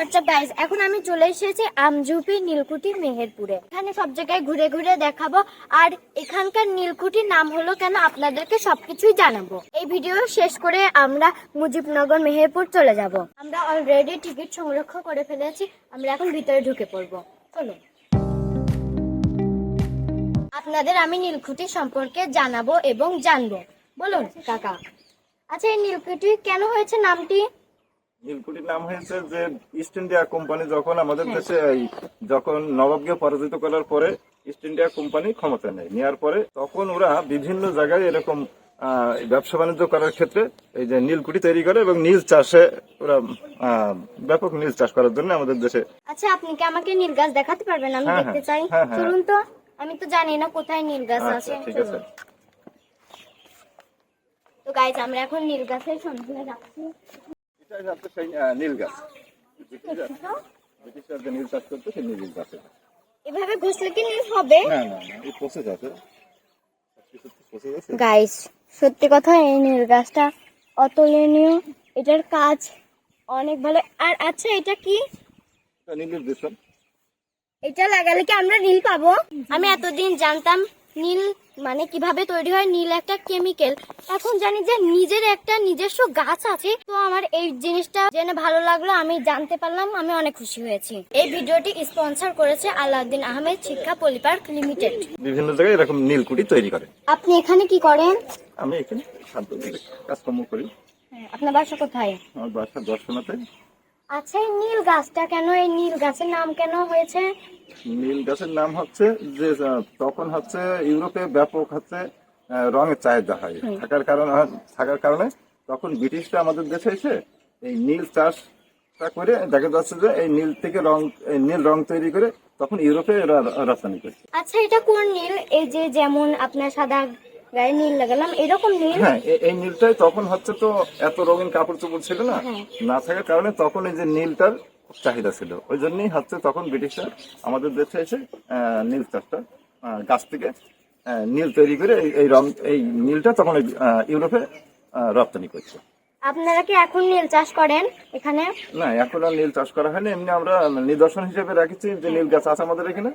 WhatsApp guys এখন আমি চলে এসেছি আমজুপি নীলকুঠি মেহেরপুরে। এখানে সব জায়গায় ঘুরে ঘুরে দেখাবো। আর এখানকার নীলকুঠির নাম হলো কেন আপনাদেরকে সবকিছুই জানাব। এই ভিডিও শেষ করে আমরা মুজিবনগর, মেহেরপুর চলে যাব। আমরা অলরেডি টিকিট সংরক্ষণ করে ফেলেছি। আমরা এখন ভিতরে ঢুকে পড়ব। চলো আপনাদের আমি নীলকুঠি সম্পর্কে জানাব এবং জানব। বলুন, কাকা। আচ্ছা এই নীলকুঠি কেন হয়েছে নামটি? নীলকুঠির নাম হয়েছে যে ইস্ট ইন্ডিয়া কোম্পানি যখন আমাদের দেশে যখন নবাবকে পরাজিত করার পরে ইস্ট ইন্ডিয়া কোম্পানি ক্ষমতা নেয়। নেওয়ার পরে তখন ওরা বিভিন্ন জায়গায় এরকম ব্যবসা বাণিজ্য করার ক্ষেত্রে এই যে নীলকুঠি তৈরি করে এবং নীল চাষে ওরা ব্যাপক নীল চাষ করার জন্য আমাদের দেশে আচ্ছা আপনি কি আমাকে নীল গাছ দেখাতে পারবেন? আমি হ্যাঁ, দেখতে হ্যাঁ, চাই। হ্যাঁ, হ্যাঁ। চলুন তো। আমি তো জানি না কোথায় নীল গাছ আছে। আচ্ছা ঠিক আছে। তো গাইজ আমরা এখন নীল গাছের সন্ধানে যাচ্ছি। এটাই হচ্ছে সেই নীল গাছ। ব্রিটিশরা ব্রিটিশরা যে নীল চাষ করতো সেই নীল গাছ। এভাবে ঘষলে কি নীল হবে? না না না এই প্রসেস আছে সবকিছু তো process আছে। গাইস সত্যি কথা এই নীল গাছটা অতুলনীয়। এটার কাজ অনেক ভালো। আর আচ্ছা এটা কি? এটা এটা লাগালে কি আমরা নীল পাবো? আমি এতদিন জানতাম নীল মানে কীভাবে তৈরি হয়? নীল একটা কেমিক্যাল এখন জানি যে নিজের একটা নিজস্ব গাছ আছে তো আমার এই জিনিসটা জেনে ভালো লাগল আমি জানতে পারলাম আমি অনেক খুশি হয়েছি। এই ভিডিওটি স্পন্সর করেছে আলাউদ্দিন আহমেদ শিক্ষা পরিপার্ক লিমিটেড বিভিন্ন জায়গায় এরকম নীলকুঠি তৈরি করে। আপনি এখানে কি করেন? আমি এখানে কাজকর্ম করি। আপনার বাসা কোথায়? আমার বাসা দর্শনাতে। আচ্ছা এই নীল গাছটা কেন এই নীল গাছের নাম কেন হয়েছে? নীল গাছের নাম হচ্ছে যে তখন হচ্ছে ইউরোপে ব্যাপক হচ্ছে রঙের চাহিদা হয়। থাকার কারণে থাকার কারণে তখন ব্রিটিশরা আমাদের দেশে এসে এই নীল চাষটা করে দেখা যাচ্ছে যে এই নীল থেকে রং নীল রং তৈরি করে তখন ইউরোপে রপ্তানি করছে। আচ্ছা এটা কোন নীল? এই যে যেমন আপনার সাদা গায়ে নীল লাগালাম এরকম নীল? হ্যাঁ এই নীলটাই তখন হচ্ছে তো এত রঙিন কাপড় চোপড় ছিল না। হ্যাঁ। না থাকার কারণে তখন এই যে নীলটার চাহিদা ছিল। ওই জন্যই হচ্ছে তখন ব্রিটিশরা আমাদের দেশে এসে নীল চাষটা গাছ থেকে নীল তৈরি করে এই- রং এই নীলটা তখন ইউরোপে রপ্তানি করছে। আপনারা কি এখন নীল চাষ করেন এখানে? না এখন আর নীল চাষ করা হয়নি। এমনি আমরা নিদর্শন হিসেবে রাখছি যে নীল গাছ আছে আমাদের এখানে।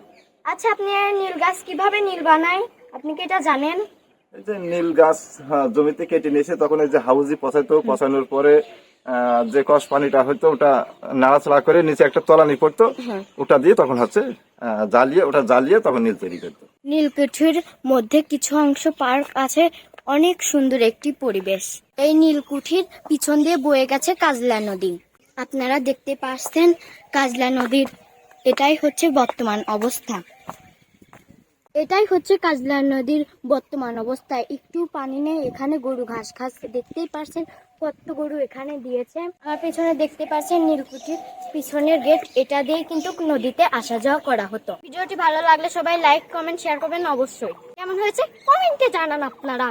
আচ্ছা আপনি নীল গাছ কীভাবে নীল বানায়? আপনি কি এটা জানেন? এই যে নীল গাছ হ্যাঁ, জমিতে কেটে নিয়েছে তখন এই যে হাউজি পচাইতো পচানোর পরে যে কষ পানিটা হয়তো ওটা নাড়াচাড়া করে নিচে একটা তলানি পড়তো ওটা দিয়ে তখন হচ্ছে জ্বালিয়ে ওটা জ্বালিয়ে তখন নীল তৈরি করতো। নীলকুঠির মধ্যে কিছু অংশ পার্ক আছে অনেক সুন্দর একটি পরিবেশ। এই নীলকুঠির পিছন দিয়ে বয়ে গেছে কাজলা নদী। আপনারা দেখতে পাচ্ছেন কাজলা নদীর এটাই হচ্ছে বর্তমান অবস্থা। এটাই হচ্ছে কাজলা নদীর বর্তমান অবস্থা। একটু পানি নেই, এখানে গরু ঘাস খাস দেখতেই পারছেন, কত গরু এখানে দিয়েছে। আমার পেছনে দেখতে পাচ্ছেন নীলকুঠির পিছনের গেট, এটা দিয়ে কিন্তু নদীতে আসা যাওয়া করা হতো। ভিডিওটি ভালো লাগলে সবাই লাইক কমেন্ট শেয়ার করবেন অবশ্যই। কেমন হয়েছে? কমেন্টে জানান আপনারা।